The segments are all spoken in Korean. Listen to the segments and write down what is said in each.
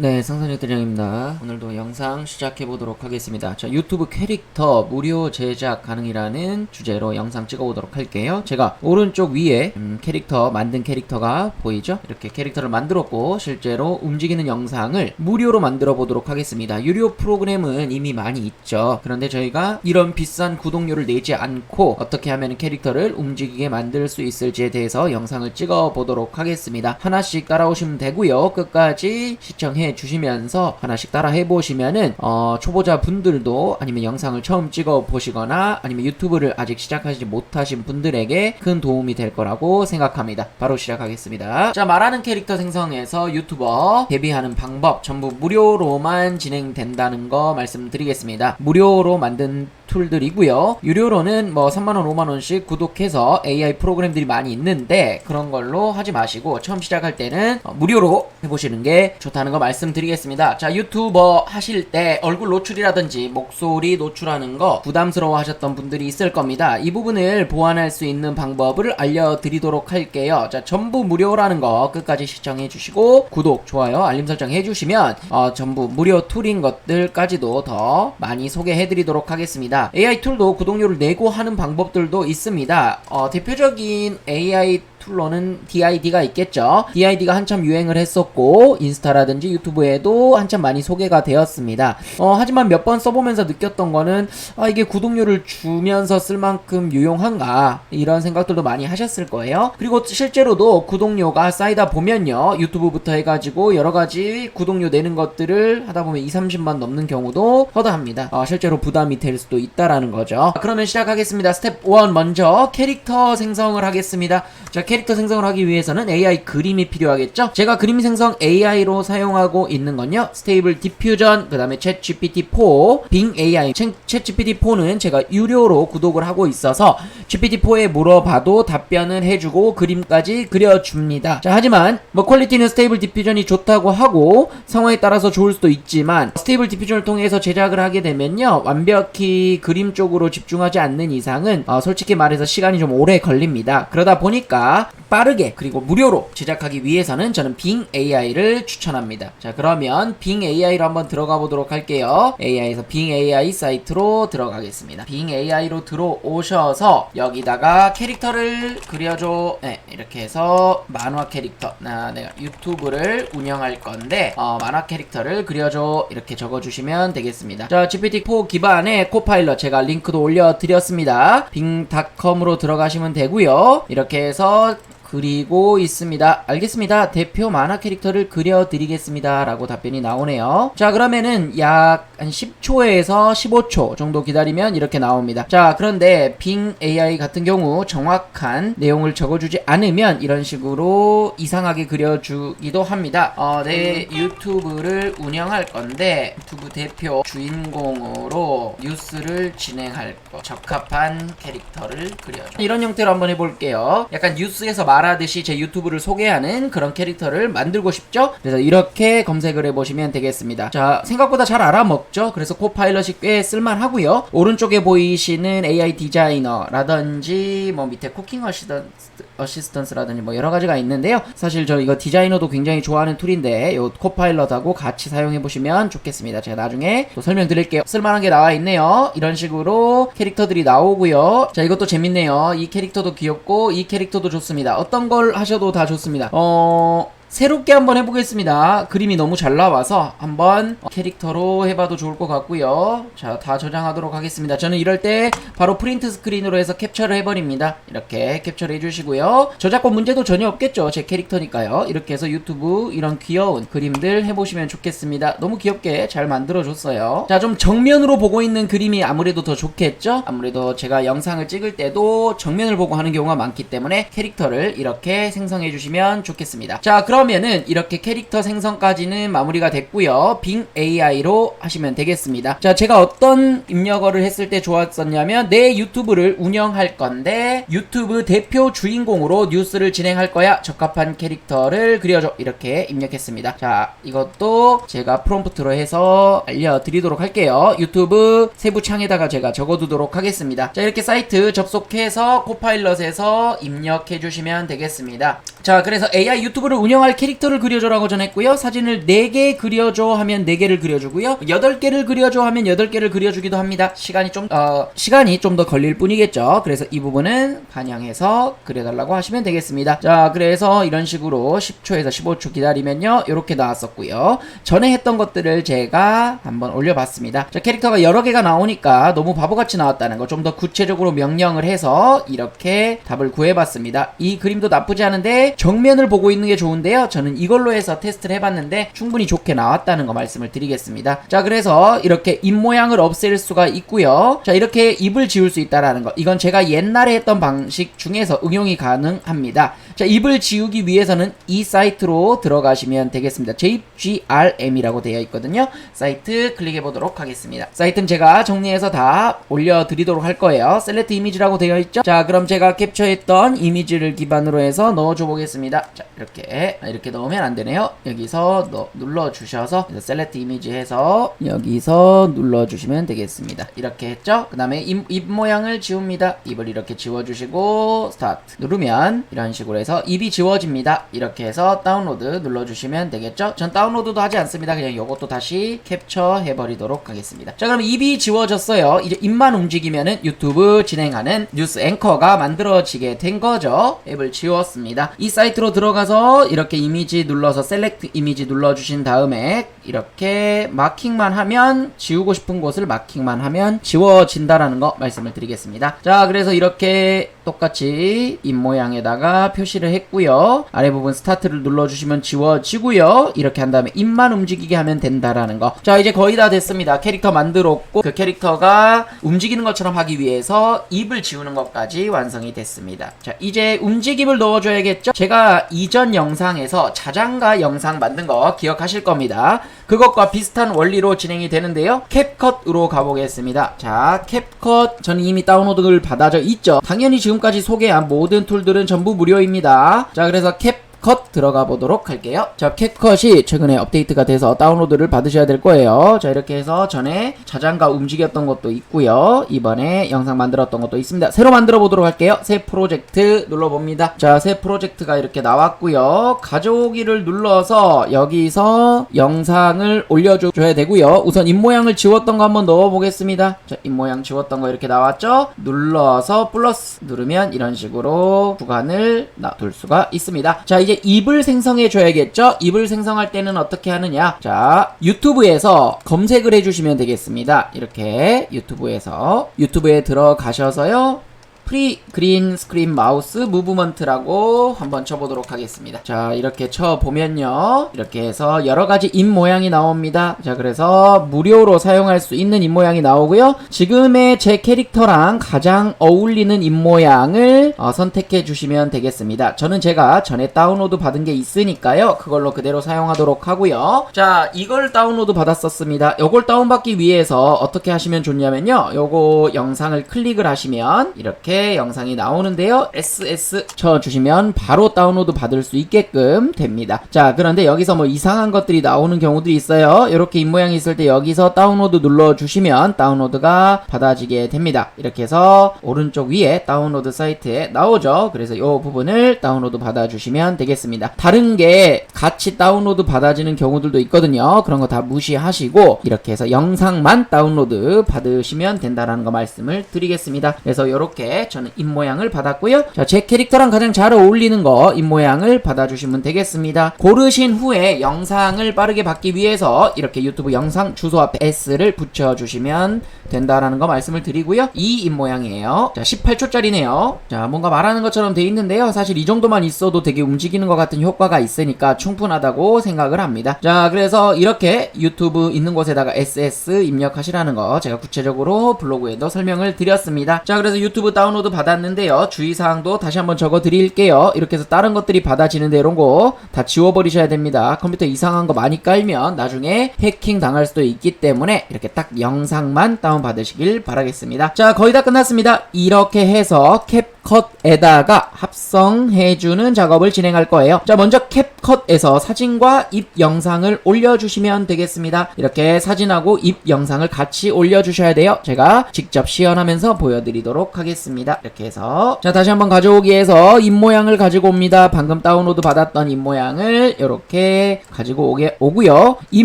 네, 상선의 대장입니다. 오늘도 영상 시작해 보도록 하겠습니다. 자, 유튜브 캐릭터 무료 제작 가능이라는 주제로 영상 찍어 보도록 할게요. 제가 오른쪽 위에 음, 캐릭터 만든 캐릭터가 보이죠? 이렇게 캐릭터를 만들었고 실제로 움직이는 영상을 무료로 만들어 보도록 하겠습니다. 유료 프로그램은 이미 많이 있죠. 그런데 저희가 이런 비싼 구독료를 내지 않고 어떻게 하면 캐릭터를 움직이게 만들 수 있을지에 대해서 영상을 찍어 보도록 하겠습니다. 하나씩 따라오시면 되고요. 끝까지 시청해 주시면서 하나씩 따라 해보시면은 어, 초보자 분들도 아니면 영상을 처음 찍어 보시거나 아니면 유튜브를 아직 시작하지 못하신 분들에게 큰 도움이 될 거라고 생각합니다. 바로 시작하겠습니다. 자 말하는 캐릭터 생성에서 유튜버 데뷔하는 방법 전부 무료로만 진행된다는 거 말씀드리겠습니다. 무료로 만든 툴들이고요. 유료로는 뭐 3만원, 5만원씩 구독해서 AI 프로그램들이 많이 있는데 그런 걸로 하지 마시고 처음 시작할 때는 어, 무료로 해보시는 게 좋다는 거 말씀드 리겠습니다. 자, 유튜버 하실 때 얼굴 노출이라든지 목소리 노출하는 거 부담스러워 하셨던 분들이 있을 겁니다. 이 부분을 보완할 수 있는 방법을 알려드리도록 할게요. 자, 전부 무료라는 거 끝까지 시청해 주시고 구독, 좋아요, 알림 설정 해 주시면 어, 전부 무료 툴인 것들까지도 더 많이 소개해 드리도록 하겠습니다. AI 툴도 구독료를 내고 하는 방법들도 있습니다. 어, 대표적인 AI 툴로는 DID가 있겠죠. DID가 한참 유행을 했었고 인스타라든지 유튜브에도 한참 많이 소개가 되었습니다. 어, 하지만 몇 번 써보면서 느꼈던 거는 아, 이게 구독료를 주면서 쓸 만큼 유용한가 이런 생각들도 많이 하셨을 거예요. 그리고 실제로도 구독료가 쌓이다 보면요 유튜브부터 해가지고 여러 가지 구독료 내는 것들을 하다 보면 2, 30만 넘는 경우도 허다합니다. 어, 실제로 부담이 될 수도 있다라는 거죠. 그러면 시작하겠습니다. 스텝 1 먼저 캐릭터 생성을 하겠습니다. 자 캐릭터 생성을 하기 위해서는 AI 그림이 필요하겠죠? 제가 그림 생성 AI로 사용하고 있는 건요. 스테이블 디퓨전, 그 다음에 챗 GPT-4, 빙 AI. 챗 GPT-4는 제가 유료로 구독을 하고 있어서 GPT-4에 물어봐도 답변을 해주고 그림까지 그려줍니다. 자, 하지만 뭐 퀄리티는 스테이블 디퓨전이 좋다고 하고 상황에 따라서 좋을 수도 있지만 스테이블 디퓨전을 통해서 제작을 하게 되면요. 완벽히 그림 쪽으로 집중하지 않는 이상은 어, 솔직히 말해서 시간이 좀 오래 걸립니다. 그러다 보니까 빠르게 그리고 무료로 제작하기 위해서는 저는 빙 AI를 추천합니다. 자 그러면 빙 AI로 한번 들어가 보도록 할게요. AI에서 빙 AI 사이트로 들어가겠습니다. 빙 AI로 들어오셔서 여기다가 캐릭터를 그려줘. 네 이렇게 해서 만화 캐릭터. 나 내가 유튜브를 운영할 건데 어, 만화 캐릭터를 그려줘 이렇게 적어주시면 되겠습니다. 자 GPT-4 기반의 코파일럿 제가 링크도 올려드렸습니다. 빙닷컴으로 들어가시면 되고요. 이렇게 해서 그리고 있습니다. 알겠습니다. 대표 만화 캐릭터를 그려드리겠습니다. 라고 답변이 나오네요. 자, 그러면은 약 한 10초에서 15초 정도 기다리면 이렇게 나옵니다. 자, 그런데 빙 AI 같은 경우 정확한 내용을 적어주지 않으면 이런 식으로 이상하게 그려주기도 합니다. 어, 내 유튜브를 운영할 건데 유튜브 대표 주인공으로 뉴스를 진행할 거 적합한 캐릭터를 그려줘. 이런 형태로 한번 해볼게요. 약간 뉴스에서 말 하듯이 제 유튜브를 소개하는 그런 캐릭터를 만들고 싶죠? 그래서 이렇게 검색을 해보시면 되겠습니다. 자, 생각보다 잘 알아먹죠? 그래서 코파일럿이 꽤 쓸만하고요. 오른쪽에 보이시는 AI 디자이너라든지 뭐 밑에 쿠킹 어시스턴트, 어시스턴스라든지 뭐 여러 가지가 있는데요. 사실 저 이거 디자이너도 굉장히 좋아하는 툴인데 요 코파일럿하고 같이 사용해 보시면 좋겠습니다. 제가 나중에 또 설명드릴게요. 쓸만한 게 나와 있네요. 이런 식으로 캐릭터들이 나오고요. 자, 이것도 재밌네요. 이 캐릭터도 귀엽고 이 캐릭터도 좋습니다. 어떤 걸 하셔도 다 좋습니다. 어, 새롭게 한번 해보겠습니다. 그림이 너무 잘 나와서 한번 캐릭터로 해봐도 좋을 것 같고요. 자, 다 저장하도록 하겠습니다. 저는 이럴 때 바로 프린트 스크린으로 해서 캡처를 해버립니다. 이렇게 캡처를 해주시고요. 저작권 문제도 전혀 없겠죠. 제 캐릭터니까요. 이렇게 해서 유튜브 이런 귀여운 그림들 해보시면 좋겠습니다. 너무 귀엽게 잘 만들어줬어요. 자, 좀 정면으로 보고 있는 그림이 아무래도 더 좋겠죠? 아무래도 제가 영상을 찍을 때도 정면을 보고 하는 경우가 많기 때문에 캐릭터를 이렇게 생성해주시면 좋겠습니다. 자, 그럼 그러면은 이렇게 캐릭터 생성까지는 마무리가 됐고요. 빙 AI로 하시면 되겠습니다. 자, 제가 어떤 입력어를 했을 때 좋았었냐면 내 유튜브를 운영할 건데 유튜브 대표 주인공으로 뉴스를 진행할 거야. 적합한 캐릭터를 그려줘. 이렇게 입력했습니다. 자, 이것도 제가 프롬프트로 해서 알려드리도록 할게요. 유튜브 세부 창에다가 제가 적어두도록 하겠습니다. 자, 이렇게 사이트 접속해서 코파일럿에서 입력해 주시면 되겠습니다. 자, 그래서 AI 유튜브를 운영할 사용할 캐릭터를 그려줘라고 전했고요. 사진을 4개 그려줘 하면 4개를 그려주고요. 8개를 그려줘 하면 8개를 그려주기도 합니다. 시간이 좀, 어, 시간이 좀 더 걸릴 뿐이겠죠. 그래서 이 부분은 반영해서 그려달라고 하시면 되겠습니다. 자, 그래서 이런 식으로 10초에서 15초 기다리면요. 이렇게 나왔었고요. 전에 했던 것들을 제가 한번 올려봤습니다. 자, 캐릭터가 여러 개가 나오니까 너무 바보같이 나왔다는 거 좀 더 구체적으로 명령을 해서 이렇게 답을 구해봤습니다. 이 그림도 나쁘지 않은데 정면을 보고 있는 게 좋은데요. 저는 이걸로 해서 테스트를 해봤는데 충분히 좋게 나왔다는 거 말씀을 드리겠습니다. 자, 그래서 이렇게 입 모양을 없앨 수가 있고요. 자, 이렇게 입을 지울 수 있다라는 거. 이건 제가 옛날에 했던 방식 중에서 응용이 가능합니다. 자, 입을 지우기 위해서는 이 사이트로 들어가시면 되겠습니다. JGRM이라고 되어 있거든요. 사이트 클릭해 보도록 하겠습니다. 사이트는 제가 정리해서 다 올려드리도록 할 거예요. 셀렉트 이미지라고 되어 있죠? 자, 그럼 제가 캡처했던 이미지를 기반으로 해서 넣어줘 보겠습니다. 자, 이렇게 아, 이렇게 넣으면 안 되네요. 여기서 넣- 눌러 주셔서 셀렉트 이미지 해서 여기서 눌러 주시면 되겠습니다. 이렇게 했죠? 그 다음에 입, 입 모양을 지웁니다. 입을 이렇게 지워주시고 스타트 누르면 이런 식으로 해서 입이 지워집니다. 이렇게 해서 다운로드 눌러주시면 되겠죠? 전 다운로드도 하지 않습니다. 그냥 이것도 다시 캡처 해 버리도록 하겠습니다. 자, 그럼 입이 지워졌어요. 이제 입만 움직이면은 유튜브 진행하는 뉴스 앵커가 만들어지게 된 거죠. 앱을 지웠습니다. 이 사이트로 들어가서 이렇게 이미지 눌러서 셀렉트 이미지 눌러주신 다음에 이렇게 마킹만 하면 지우고 싶은 곳을 마킹만 하면 지워진다라는 거 말씀을 드리겠습니다. 자, 그래서 이렇게 똑같이 입 모양에다가 표시를 했고요. 아래 부분 스타트를 눌러주시면 지워지고요. 이렇게 한 다음에 입만 움직이게 하면 된다라는 거. 자, 이제 거의 다 됐습니다. 캐릭터 만들었고 그 캐릭터가 움직이는 것처럼 하기 위해서 입을 지우는 것까지 완성이 됐습니다. 자, 이제 움직임을 넣어줘야겠죠? 제가 이전 영상에서 자장가 영상 만든 거 기억하실 겁니다. 그것과 비슷한 원리로 진행이 되는데요. 캡컷으로 가보겠습니다. 자, 캡컷 저는 이미 다운로드를 받아져 있죠. 당연히 지금까지 소개한 모든 툴들은 전부 무료입니다. 자, 그래서 캡 컷 들어가 보도록 할게요. 자, 캡컷이 최근에 업데이트가 돼서 다운로드를 받으셔야 될 거예요. 자, 이렇게 해서 전에 자장가 움직였던 것도 있고요. 이번에 영상 만들었던 것도 있습니다. 새로 만들어 보도록 할게요. 새 프로젝트 눌러봅니다. 자, 새 프로젝트가 이렇게 나왔고요. 가져오기를 눌러서 여기서 영상을 올려줘야 되고요. 우선 입모양을 지웠던 거 한번 넣어보겠습니다. 자, 입모양 지웠던 거 이렇게 나왔죠? 눌러서 플러스 누르면 이런 식으로 구간을 놔둘 수가 있습니다. 자, 이제 입을 생성해 줘야겠죠? 입을 생성할 때는 어떻게 하느냐? 자, 유튜브에서 검색을 해주시면 되겠습니다. 이렇게 유튜브에서 유튜브에 들어가셔서요. 프리 그린 스크린 마우스 무브먼트라고 한번 쳐보도록 하겠습니다. 자, 이렇게 쳐보면요. 이렇게 해서 여러 가지 입 모양이 나옵니다. 자, 그래서 무료로 사용할 수 있는 입 모양이 나오고요. 지금의 제 캐릭터랑 가장 어울리는 입 모양을 어, 선택해 주시면 되겠습니다. 저는 제가 전에 다운로드 받은 게 있으니까요. 그걸로 그대로 사용하도록 하고요. 자, 이걸 다운로드 받았었습니다. 요걸 다운받기 위해서 어떻게 하시면 좋냐면요. 요거 영상을 클릭을 하시면 이렇게 영상이 나오는데요. SS 쳐주시면 바로 다운로드 받을 수 있게끔 됩니다. 자, 그런데 여기서 뭐 이상한 것들이 나오는 경우들이 있어요. 이렇게 입모양이 있을 때 여기서 다운로드 눌러주시면 다운로드가 받아지게 됩니다. 이렇게 해서 오른쪽 위에 다운로드 사이트에 나오죠. 그래서 이 부분을 다운로드 받아주시면 되겠습니다. 다른 게 같이 다운로드 받아지는 경우들도 있거든요. 그런 거 다 무시하시고 이렇게 해서 영상만 다운로드 받으시면 된다라는 거 말씀을 드리겠습니다. 그래서 이렇게 저는 입모양을 받았고요. 자, 제 캐릭터랑 가장 잘 어울리는 거 입모양을 받아주시면 되겠습니다. 고르신 후에 영상을 빠르게 받기 위해서 이렇게 유튜브 영상 주소 앞에 S를 붙여주시면 된다라는 거 말씀을 드리고요. 이 입모양이에요. 자, 18초짜리네요. 자, 뭔가 말하는 것처럼 돼 있는데요. 사실 이 정도만 있어도 되게 움직이는 것 같은 효과가 있으니까 충분하다고 생각을 합니다. 자, 그래서 이렇게 유튜브 있는 곳에다가 SS 입력하시라는 거 제가 구체적으로 블로그에도 설명을 드렸습니다. 자, 그래서 유튜브 다운로드 받았는데요. 주의사항도 다시 한번 적어 드릴게요. 이렇게 해서 다른 것들이 받아지는데 이런 거 다 지워버리셔야 됩니다. 컴퓨터 이상한 거 많이 깔면 나중에 해킹 당할 수도 있기 때문에 이렇게 딱 영상만 다운 받으시길 바라겠습니다. 자, 거의 다 끝났습니다. 이렇게 해서 캡캡 컷에다가 합성해주는 작업을 진행할 거예요. 자, 먼저 캡컷에서 사진과 입 영상을 올려주시면 되겠습니다. 이렇게 사진하고 입 영상을 같이 올려주셔야 돼요. 제가 직접 시연하면서 보여드리도록 하겠습니다. 이렇게 해서 자, 다시 한번 가져오기 위해서 입 모양을 가지고 옵니다. 방금 다운로드 받았던 입 모양을 이렇게 가지고 오게 오고요. 입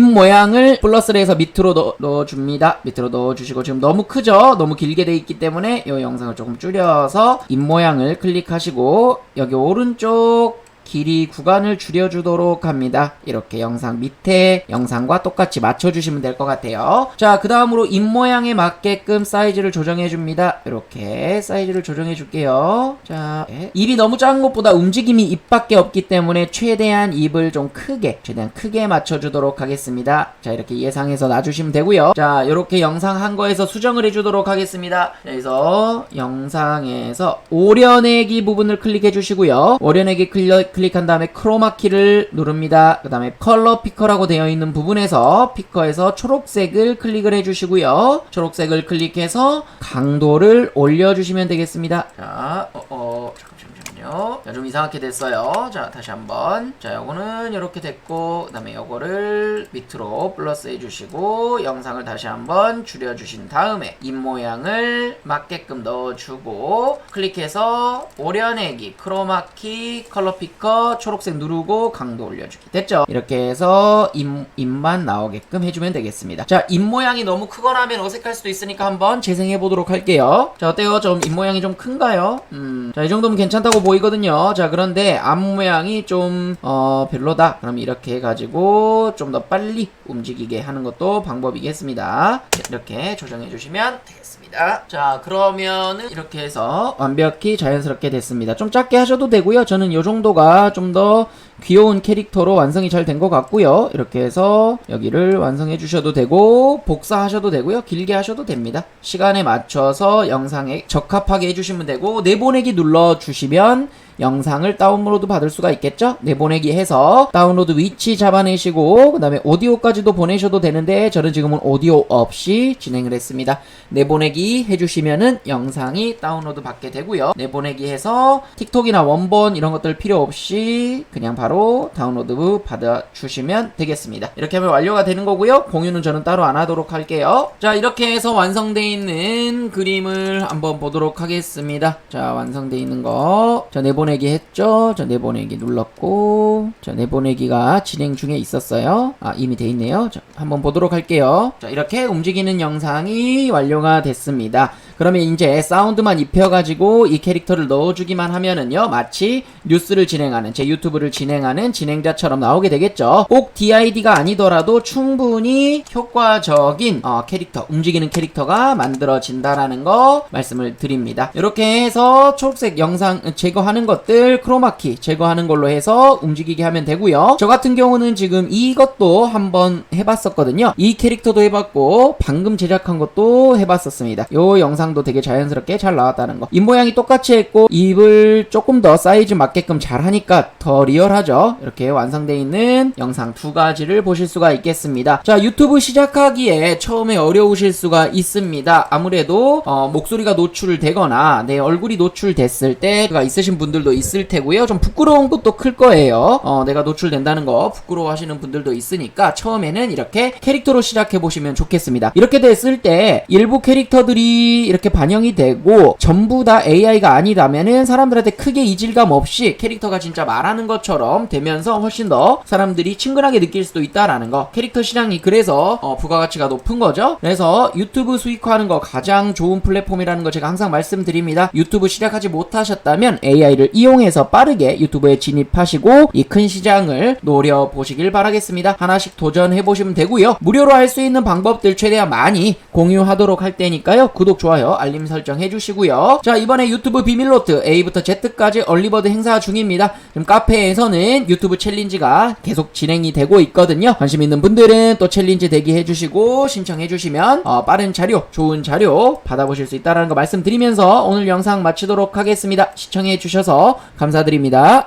모양을 플러스를 해서 밑으로 넣, 넣어줍니다. 밑으로 넣어주시고 지금 너무 크죠? 너무 길게 돼 있기 때문에 이 영상을 조금 줄여서 입 모양 을 클릭하시고 여기 오른쪽 길이 구간을 줄여주도록 합니다. 이렇게 영상 밑에 영상과 똑같이 맞춰주시면 될 것 같아요. 자, 그 다음으로 입 모양에 맞게끔 사이즈를 조정해줍니다. 이렇게 사이즈를 조정해줄게요. 자, 예. 입이 너무 작은 것보다 움직임이 입밖에 없기 때문에 최대한 입을 좀 크게, 최대한 크게 맞춰주도록 하겠습니다. 자, 이렇게 예상해서 놔주시면 되고요. 자, 이렇게 영상 한 거에서 수정을 해주도록 하겠습니다. 그래서 영상에서 오려내기 부분을 클릭해 주시고요. 오려내기 클릭, 클릭한 다음에 크로마 키를 누릅니다. 그 다음에 컬러 피커라고 되어 있는 부분에서 피커에서 초록색을 클릭을 해주시고요. 초록색을 클릭해서 강도를 올려주시면 되겠습니다. 자, 어, 어, 잠시만요. 자, 좀 이상하게 됐어요. 자, 다시 한번. 자, 요거는 이렇게 됐고, 그 다음에 요거를 밑으로 플러스 해주시고, 영상을 다시 한번 줄여주신 다음에, 입 모양을 맞게끔 넣어주고, 클릭해서 오려내기, 크로마키, 컬러 피커, 초록색 누르고, 강도 올려주기. 됐죠? 이렇게 해서 입, 입만 나오게끔 해주면 되겠습니다. 자, 입 모양이 너무 크거나 하면 어색할 수도 있으니까 한번 재생해 보도록 할게요. 자, 어때요? 좀 입 모양이 좀 큰가요? 음, 자, 이 정도면 괜찮다고 보이거든요. 자, 그런데 앞 모양이 좀, 어, 별로다. 그럼 이렇게 해가지고 좀 더 빨리 움직이게 하는 것도 방법이겠습니다. 자, 이렇게 조정해 주시면 되겠습니다. 자, 그러면은 이렇게 해서 완벽히 자연스럽게 됐습니다. 좀 작게 하셔도 되고요. 저는 이 정도가 좀 더 귀여운 캐릭터로 완성이 잘 된 것 같고요. 이렇게 해서 여기를 완성해 주셔도 되고 복사하셔도 되고요. 길게 하셔도 됩니다. 시간에 맞춰서 영상에 적합하게 해주시면 되고 내보내기 눌러 주시면 영상을 다운로드 받을 수가 있겠죠? 내보내기 해서 다운로드 위치 잡아내시고 그 다음에 오디오까지도 보내셔도 되는데 저는 지금은 오디오 없이 진행을 했습니다. 내보내기 해주시면은 영상이 다운로드 받게 되고요. 내보내기 해서 틱톡이나 원본 이런 것들 필요 없이 그냥 바로 다운로드 받아주시면 되겠습니다. 이렇게 하면 완료가 되는 거고요. 공유는 저는 따로 안 하도록 할게요. 자 이렇게 해서 완성되어 있는 그림을 한번 보도록 하겠습니다. 자 완성되어 있는 거. 자 내보내 기 했죠. 자 내보내기 눌렀고 자 내보내기가 진행 중에 있었어요. 아 이미 돼 있네요. 자 한번 보도록 할게요. 자 이렇게 움직이는 영상이 완료가 됐습니다. 그러면 이제 사운드만 입혀가지고 이 캐릭터를 넣어주기만 하면은요 마치 뉴스를 진행하는 제 유튜브를 진행하는 진행자처럼 나오게 되겠죠. 꼭 DID가 아니더라도 충분히 효과적인 어, 캐릭터 움직이는 캐릭터가 만들어진다라는 거 말씀을 드립니다. 이렇게 해서 초록색 영상 제거하는 것들 크로마키 제거하는 걸로 해서 움직이게 하면 되고요. 저 같은 경우는 지금 이것도 한번 해봤었거든요. 이 캐릭터도 해봤고 방금 제작한 것도 해봤었습니다. 요 영상 도 되게 자연스럽게 잘 나왔다는 거. 입 모양이 똑같이 했고 입을 조금 더 사이즈 맞게끔 잘 하니까 더 리얼하죠. 이렇게 완성되어 있는 영상 두 가지를 보실 수가 있겠습니다. 자 유튜브 시작하기에 처음에 어려우실 수가 있습니다. 아무래도 어, 목소리가 노출되거나 내 얼굴이 노출됐을 때가 있으신 분들도 있을 테고요. 좀 부끄러운 것도 클 거예요. 어, 내가 노출된다는 거 부끄러워하시는 분들도 있으니까 처음에는 이렇게 캐릭터로 시작해 보시면 좋겠습니다. 이렇게 됐을 때 일부 캐릭터들이 이렇게 반영이 되고 전부 다 AI가 아니라면은 사람들한테 크게 이질감 없이 캐릭터가 진짜 말하는 것처럼 되면서 훨씬 더 사람들이 친근하게 느낄 수도 있다라는 거. 캐릭터 시장이 그래서 어, 부가가치가 높은 거죠. 그래서 유튜브 수익화하는 거 가장 좋은 플랫폼이라는 거 제가 항상 말씀드립니다. 유튜브 시작하지 못하셨다면 AI를 이용해서 빠르게 유튜브에 진입하시고 이 큰 시장을 노려보시길 바라겠습니다. 하나씩 도전해 보시면 되고요. 무료로 할 수 있는 방법들 최대한 많이 공유하도록 할 테니까요. 구독, 좋아요, 알림 설정 해주시고요. 자 이번에 유튜브 비밀노트 A부터 Z까지 얼리버드 행사 중입니다. 지금 카페에서는 유튜브 챌린지가 계속 진행이 되고 있거든요. 관심 있는 분들은 또 챌린지 대기해 주시고 신청해 주시면 어, 빠른 자료, 좋은 자료 받아보실 수 있다는 거 말씀드리면서 오늘 영상 마치도록 하겠습니다. 시청해 주셔서 감사드립니다.